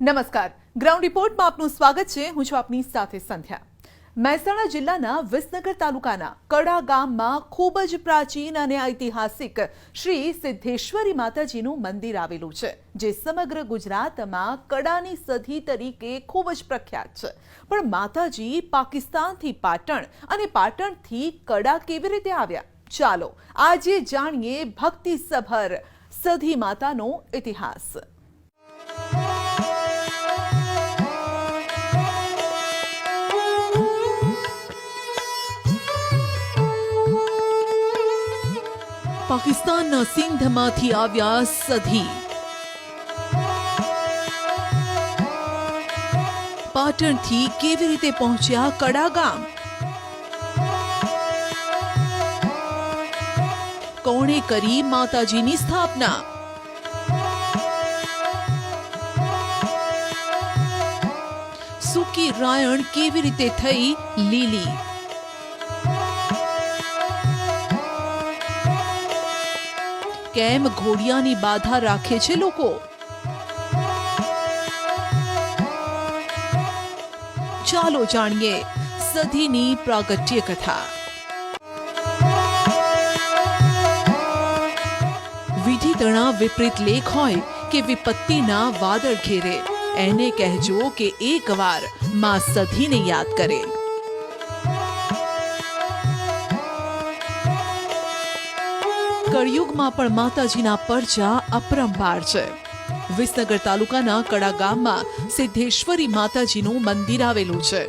નમસ્કાર. ગ્રાઉન્ડ રિપોર્ટમાં આપનું સ્વાગત છે. હું છું આપની સાથે સંધ્યા. મહેસાણા જિલ્લાના વિસનગર તાલુકાના કડા ગામમાં ખૂબ જ પ્રાચીન અને ઐતિહાસિક શ્રી સિદ્ધેશ્વરી માતાજીનું મંદિર આવેલું છે, જે સમગ્ર ગુજરાતમાં કડાની સધી તરીકે ખૂબ જ પ્રખ્યાત છે. પણ માતાજી પાકિસ્તાનથી પાટણ અને પાટણથી કડા કેવી રીતે આવ્યા? ચાલો આજે જાણીએ ભક્તિસભર સધી માતાનો ઇતિહાસ. પાકિસ્તાનના સિંધમાંથી આવ્યા સધી. પાટણથી કેવી રીતે પહોંચ્યા કડા ગામ કોણે કરી માતાજીની સ્થાપના? સુકી રાયણ કેવી રીતે થઈ લીલી? કેમ ઘોડિયાની બાધા રાખે છે લોકો? ચાલો જાણીએ સધીની પ્રાગટ્ય કથા. વિધિ તણા વિપરીત લેખ હોય કે વિપત્તિના વાદળ ઘેરે, એને કહેજો કે એકવારમાં સધીને યાદ કરે. કળિયુગમાં પણ માતાજીના પરચા અપરંપાર છે. વિસનગર તાલુકાના કડા ગામમાં સિદ્ધેશ્વરી માતાજીનું મંદિર આવેલું છે.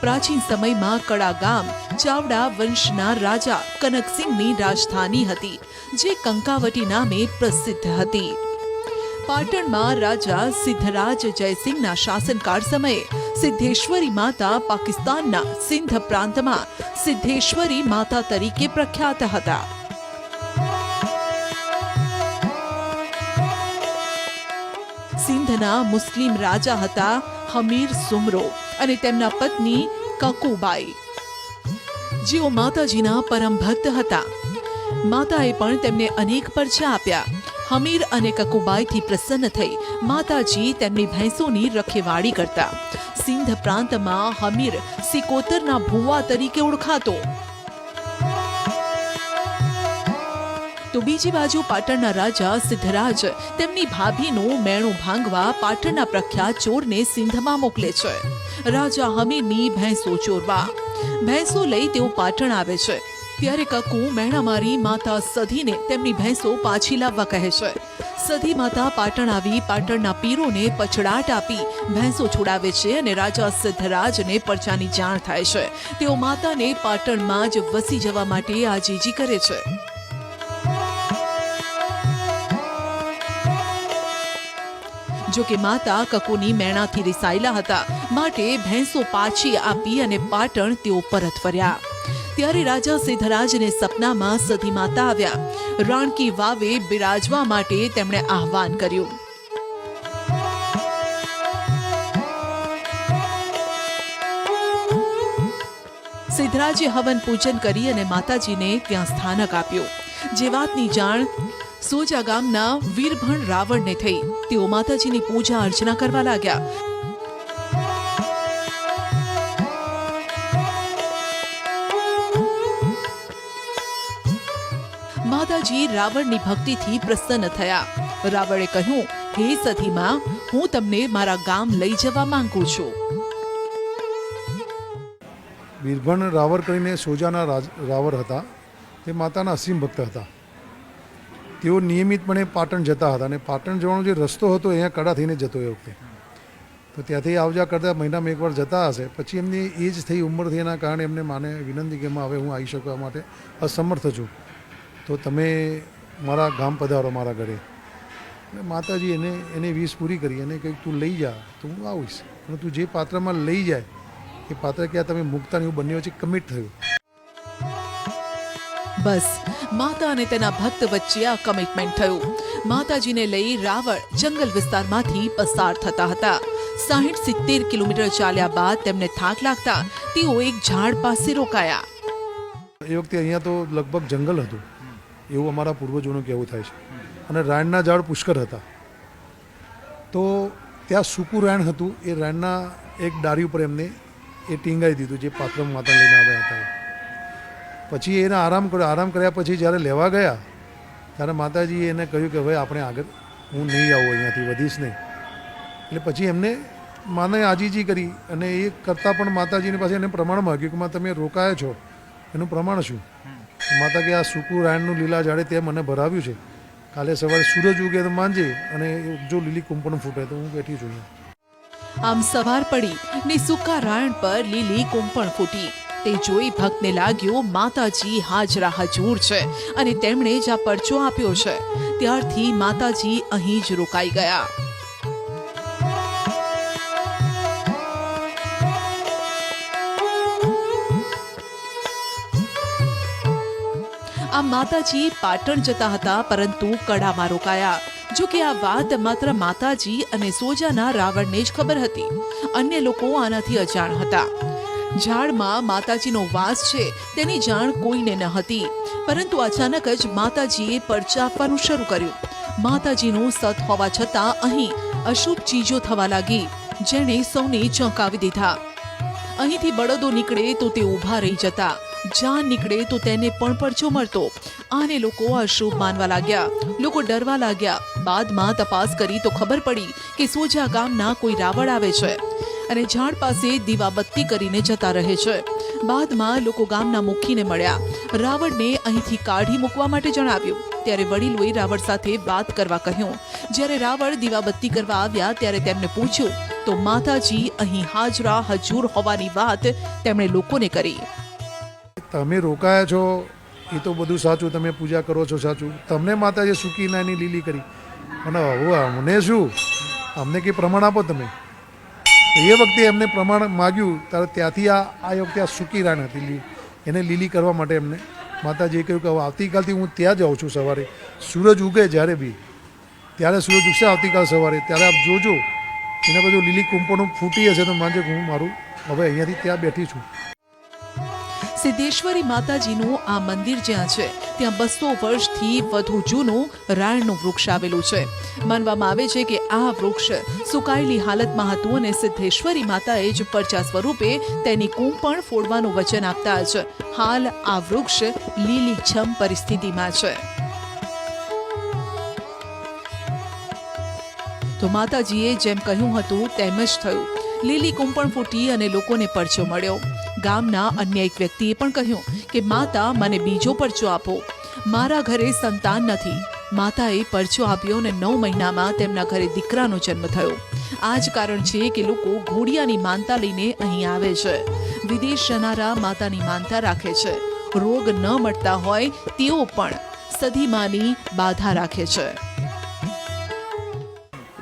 પ્રાચીન સમયમાં કડા ગામ ચાવડા વંશના રાજા કનકસિંહની રાજધાની હતી, જે કંકાવટી નામે પ્રસિદ્ધ હતી. પાટણમાં રાજા સિદ્ધરાજ જયસિંહના શાસનકાળ સમયે સિદ્ધેશ્વરી માતા પાકિસ્તાનના સિંધ પ્રાંતમાં સિદ્ધેશ્વરી માતા તરીકે પ્રખ્યાત હતા. સિંધના મુસ્લિમ રાજા હતા હમીર સુમરો અને તેમના પત્ની કકુબાઈ. જેઓ માતાજીના પરમ ભક્ત હતા. માતાએ પણ તેમને અનેક પરચા આપ્યા. હમીર અને કકુબાઈથી પ્રસન્ન થઈ માતાજી તેમની ભેંસોની રખેવાળી કરતા. સિંધ પ્રાંતમાં હમીર સિકોતરના ભુવા તરીકે ઓળખાતો. તો બીજી બાજુ પાટણના રાજા સિદ્ધરાજ તેમની ભાભીનું મેણું ભાંગવા પાટણના પ્રખ્યાત ચોરને સિંધમાં મોકલે છે. રાજા હમીરની ભેંસો ચોરવા. ભેંસો લઈ તેઓ પાટણ આવે છે. ત્યારે કકુ મેણા મારી માતા સધીને તેમની ભેંસો પાછી લાવવા કહે છે. સધી માતા પાટણ આવી પાટણના પીરોને પછડાટ આપી ભેંસો છોડાવે છે અને રાજા સિદ્ધરાજને પરચાની જાણ થાય છે. તેઓ માતાને પાટણમાં જ વસી જવા માટે આજીજી કરે છે. જો કે માતા કકુની મેણાથી રિસાયેલા હતા, માટે ભેંસો પાછી આપી અને પાટણ તેઓ પરત ફર્યા. ત્યારે રાજા સિદ્ધરાજને સપનામાં સધી માતા આવ્યા. રાણકી વાવે બિરાજવા માટે તેમણે આહવાન કર્યું. સિદ્ધરાજે હવન પૂજન કરી અને માતાજીને ત્યાં સ્થાનક આપ્યું. જે વાતની જાણ સોજા ગામના વીરભણ રાવણને થઈ. તેઓ માતાજીની પૂજા અર્ચના કરવા લાગ્યા. માતાજી રાવણની ભક્તિથી પ્રસન્ન થયા. રાવણે કહ્યું, હે સતીમાં હું તમને મારા ગામ લઈ જવા માંગુ છું. બીરભણ રાવર કરીને સોજાના રાવર હતા. તે માતાના અસીમ ભક્ત હતા. તેઓ નિયમિતપણે પાટણ જતા હતા અને પાટણ જવાનો જે રસ્તો હતો, અહીંયા કડા થઈને જતો એ વખતે. તો ત્યાંથી આવજા કરતાં મહિનામાં એકવાર જતા હશે. પછી એમની એજ થઈ ઉંમર થઈ એના કારણે એમને માને વિનંતી કે હવે હું આવી શકવા માટે અસમર્થ છું. તો તમે મારા ગામ પધારો મારા ઘરે. માતાજી એને એને વીસ પૂરી કરી અને કંઈક તું લઈ જા તો હું આવીશ. પણ તું જે પાત્રમાં લઈ જાય એ પાત્ર ક્યાં તમે મુકતા એવું બંને વચ્ચે કમિટ થયું. બસ માતા અને તેના ભક્ત વચ્ચે આ કમિટમેન્ટ થયું. માતાજીને લઈ રાવળ જંગલ વિસ્તારમાંથી પસાર થતા હતા. સાહીઠ સિત્તેર કિલોમીટર ચાલ્યા બાદ તેમને થાક લાગતા તેઓ એક ઝાડ પાસે રોકાયા. એ વખતે અહીંયા તો લગભગ જંગલ હતું. એવું અમારા પૂર્વજોનું કહેવું થાય છે. અને રાયણના ઝાડ પુષ્કળ હતા. તો ત્યાં સૂકું રાયણ હતું. એ રાયણના એક ડારી ઉપર એમને એ ટીંગાઈ દીધું જે પાત્રમ માતા લઈને આવ્યા હતા. પછી એને આરામ કર્યો આરામ કર્યા પછી જ્યારે લેવા ગયા, ત્યારે માતાજીએ એને કહ્યું કે, ભાઈ, આપણે આગળ, હું નહીં આવું અહીંયાથી, વધીશ નહીં. એટલે પછી એમને માને આજીજી કરી અને એ કરતાં પણ માતાજીની પાસે એને પ્રમાણ માગ્યું કે, માં, તમે રોકાયા છો. એનું પ્રમાણ શું? માતા કે આ સૂકું રાયણનું લીલા ઝાડે તે મને ભરાવ્યું છે. કાલે સવારે સૂરજ ઉગે તો માંજે અને જો લીલી કુંપણ ફૂટે તો હું બેઠી છું આમ સવાર પડી ને સૂકા રાયણ પર લીલી કુંપણ ફૂટી. તે જોઈ ભક્તને લાગ્યું, માતાજી હાજરા હજૂર છે. અને તેમણે જ આ પરચો આપ્યો છે. ત્યારથી માતાજી અહીં જ રોકાઈ ગયા. આ માતાજી પાટણ જતા હતા, પરંતુ કડામાં રોકાયા. જો કે આ વાત માત્ર માતાજી અને સોજાના રાવણને જ ખબર હતી. અન્ય લોકો આનાથી અજાણ હતા. ઝાડમાં માતાજીનો વાસ છે, તેની જાણ કોઈને ન હતી. પરંતુ અચાનક જ માતાજીએ પરચા આપવાનું શરૂ કર્યું. માતાજીનું સત હોવા છતાં અહીં અશુભ ચીજો થવા લાગી, જેણે સૌને ચોંકાવી દીધા. અહીંથી બળદો નીકળે તો તે ઊભા રહી જતા. જાન નીકળે તો તેને પણ પરચો મળતો. આને લોકો અશુભ માનવા લાગ્યા. લોકો ડરવા લાગ્યા. બાદમાં તપાસ કરી તો ખબર પડી કે સોજા ગામના કોઈ રાવણ આવે છે અને ઝાડ પાસે દીવાબત્તી કરીને જતા રહે છે. બાદમાં લોકો ગામના મુખીને મળ્યા. રાવણને અહીંથી કાઢી મૂકવા માટે જણાવ્યું. ત્યારે વડીલોએ રાવણ સાથે વાત કરવા કહ્યું. જ્યારે રાવણ દીવાબત્તી કરવા આવ્યા ત્યારે તેમને પૂછ્યું, તો માતાજી, અહીં હાજરા હજૂર હોવાની વાત તેમણે લોકોને કરી. તમે રોકાયા છો, એ તો બધું સાચું, તમે પૂજા કરો છો સાચું. તમને માતાજી સૂકી નાની લીલી કરી. અને હવે અમને શું? અમને કંઈ પ્રમાણ આપો તમે. એ વખતે એમને પ્રમાણ માગ્યું, ત્યારે ત્યાંથી આ આ વખતે આ સૂકી રાણ હતી એને લીલી કરવા માટે એમને માતાજીએ કહ્યું કે હવે આવતીકાલથી હું ત્યાં જાઉં છું સવારે. સૂરજ ઉગે જ્યારે બી. ત્યારે સૂરજ ઉગશે આવતીકાલ સવારે. ત્યારે આપ જોજો. એના બધું લીલી કુંપણું ફૂટી હશે તો માનજો હું મારું હવે અહીંયાથી ત્યાં બેઠી છું. સિદ્ધેશ્વરી માતાજીનું આ મંદિર જ્યાં છે, ત્યાં બસો વર્ષથી વધુ જૂનું રાણનું વૃક્ષ આવેલું છે. માનવામાં આવે છે કે આ વૃક્ષ સુકાયેલી હાલતમાં હતું અને સિદ્ધેશ્વરી માતાએ જ પરચા સ્વરૂપે તેની કૂંપણ ફોડવાનું વચન આપતા જ હાલ આ વૃક્ષ લીલીછમ પરિસ્થિતિમાં છે. તો માતાજીએ જેમ કહ્યું હતું તેમ જ થયું. લીલી કુંપણ ફૂટી અને લોકોને પરચો મળ્યો. ગામના અન્ય એક વ્યક્તિએ પણ કહ્યું કે, માતા, મને બીજો પરચો આપો. મારા ઘરે સંતાન નથી. માતાએ પરચો આપ્યો અને નવ મહિનામાં તેમના ઘરે દીકરાનો જન્મ થયો. આ જ કારણ છે કે લોકો ઘોડિયાની માનતા લઈને અહીં આવે છે. વિદેશ જનારા માતાની માનતા રાખે છે. રોગ ન મળતા હોય તેઓ પણ સધીમાની બાધા રાખે છે.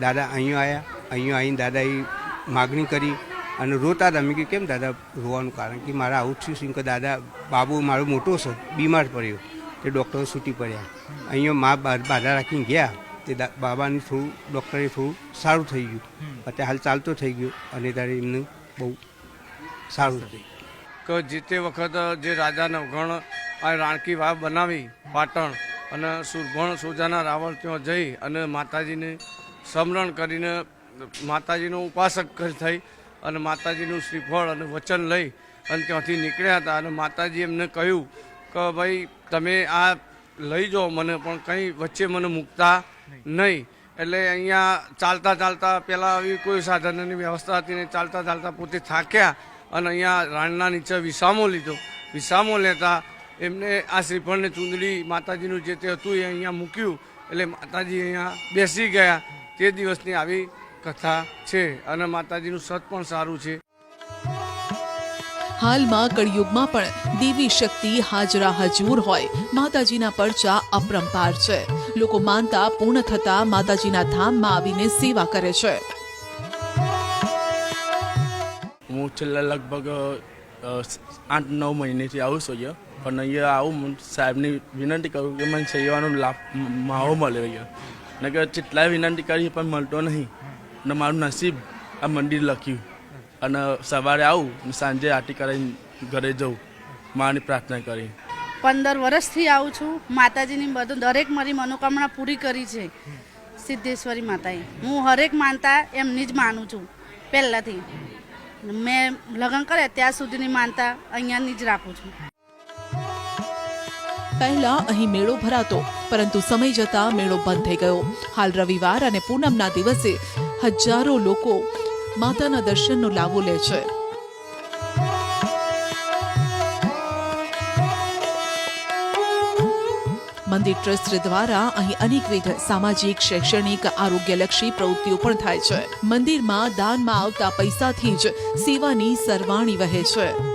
દાદા, અહીંયા આવ્યા અહીંયા આવીને દાદાએ માગણી કરી. અને રોતા હતા. મેં કે કેમ દાદા રોવાનું? કારણ કે મારા આવું થયું છે. કે દાદા બાબુ મારો મોટો છે બીમાર પડ્યો. તે ડૉક્ટરો છૂટી પડ્યા. અહીંયા મા બાધા રાખીને ગયા. તે બાબાને થોડું ડૉક્ટરે થોડું સારું થઈ ગયું. અત્યારે હાલ ચાલતો થઈ ગયો અને ત્યારે એમને બહુ સારું થયું કે જે તે વખત જે રાજાને અવગણ આ રાણકી વાવ બનાવી પાટણ અને સુરભણ સોજાના રાવણ ત્યાં જઈ અને માતાજીને સમરણ કરીને માતાજીનો ઉપાસક થઈ અને માતાજીનું શ્રીફળ અને વચન લઈ અને ત્યાંથી નીકળ્યા હતા. અને માતાજી એમને કહ્યું કે ભાઈ, તમે આ લઈ જાઓ, મને પણ કંઈ વચ્ચે મને મૂકતા નહીં. એટલે અહીંયા ચાલતા ચાલતા પહેલાં આવી કોઈ સાધનની વ્યવસ્થા હતી નહીં ચાલતા ચાલતા પોતે થાક્યા અને અહીંયા રાણના નીચે વિસામો લીધો. વિસામો લેતા એમને આ શ્રીફળને ચૂંદડી માતાજીનું જે તે હતું એ અહીંયા મૂક્યું. એટલે માતાજી અહીંયા બેસી ગયા. તે દિવસની આવી કથા છે અને માતાજીનું સત પણ સારું છે. હાલમાં કળિયુગમાં પણ દેવી શક્તિ હાજરા હજૂર હોય. માતાજીના પરચા અપરંપાર છે. લોકો માનતા પૂર્ણ થતા માતાજીના ધામમાં આવીને સેવા કરે છે. હું છેલ્લા લગભગ આઠ નવ મહિનેથી આવું છું અહીંયા. પણ અહીંયા આવું હું સાહેબની વિનંતી કરું કે મને સેવાનો લાભ માહો માવો મળે અહીંયા. ને કે જેટલાય વિનંતી કરી પણ મળતો નહીં. ને મારું નસીબ આ મંદિર લખ્યું. અને સવારે આવું ને સાંજે આટી કરીને ઘરે જવું. માની પ્રાર્થના કરી. પંદર વર્ષથી આવું છું. માતાજીની બધું દરેક મારી મનોકામના પૂરી કરી છે. સિદ્ધેશ્વરી માતાએ. હું હરેક માનતા એમની જ માનું છું. પહેલાંથી. મેં લગ્ન કર્યા ત્યાં સુધીની માનતા અહીંયાની જ રાખું છું. પહેલા અહીં મેળો ભરાતો પરંતુ સમય જતા મેળો બંધ થઈ ગયો. હાલ રવિવાર અને પૂનમના દિવસે હજારો લોકો માતાના દર્શનનો લાભો લે છે. મંદિર ટ્રસ્ટ દ્વારા અહીં અનેકવિધ સામાજિક, શૈક્ષણિક, આરોગ્યલક્ષી પ્રવૃત્તિઓ પણ થાય છે. મંદિરમાં દાનમાં આવતા પૈસાથી જ સેવાની સરવાણી વહે છે.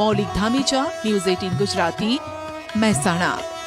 Maulik Dhamicha news eighteen Gujarati Mahesana